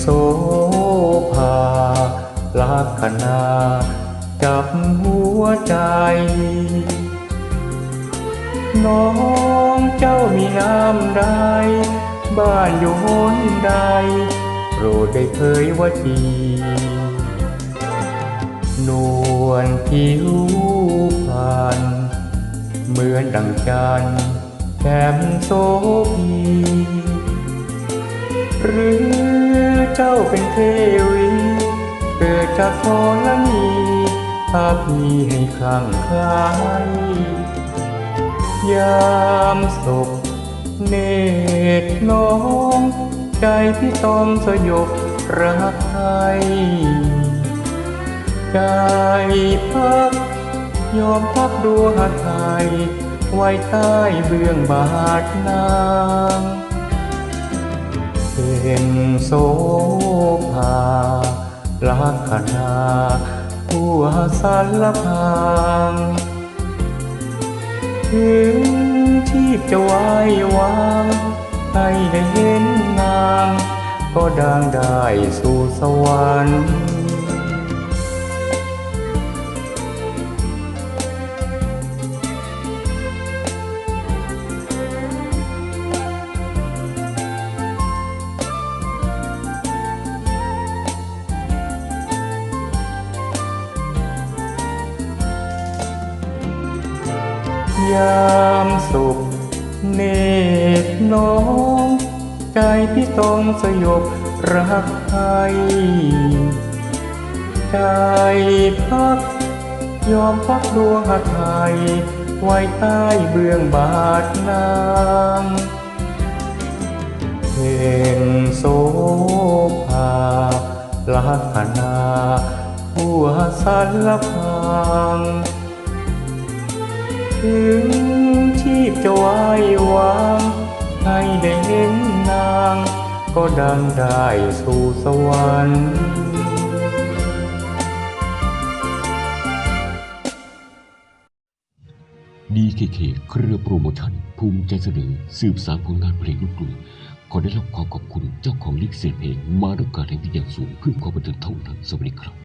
โสภาลักษณาจับหัวใจ น้องเจ้ามีน้ำใดบ้านอยู่หนใดโปรดได้เผยว่าทีนวลผิวพรรณเหมือนดังจันแกมโสพีหรือ เจ้าเป็นเทวี เกิดจากพรณีพาพี่ให้คลั่งคลายยามศพเนตรน้อง ใจพี่ต้องสยบรักใครใจพัก ยอมพักดวงหาไทยไว้ใต้เบื้องบาทนาง นโสภาลักษณาผัวสารพางถึงที่จะไหววางให้ได้เห็นนาง ก็ดังได้สู่สวรรค์ ยามสุข เนตรน้อง ใจพี่ต้องสยบรักใครใจพัก ยอมพักดวงหาไทยไว้ใต้เบื้องบาทนางเห็นโสภาลักษณาผู้สารพัง ถึงชีพจะไว้วางให้ได้เห็นนาง ก็ดังได้สู่สวรรค์ดีเคเคเครือโปรโมชั่น ภูมิใจเสนอสืบสารผลงานเพลงลูกกรุงขอได้รับความขอบคุณเจ้าของลิขสิทธิ์เพลงมาด้วยการแห่งที่อย่างสูงเพื่อความบันเทิงเท่านั้นสวัสดีครับ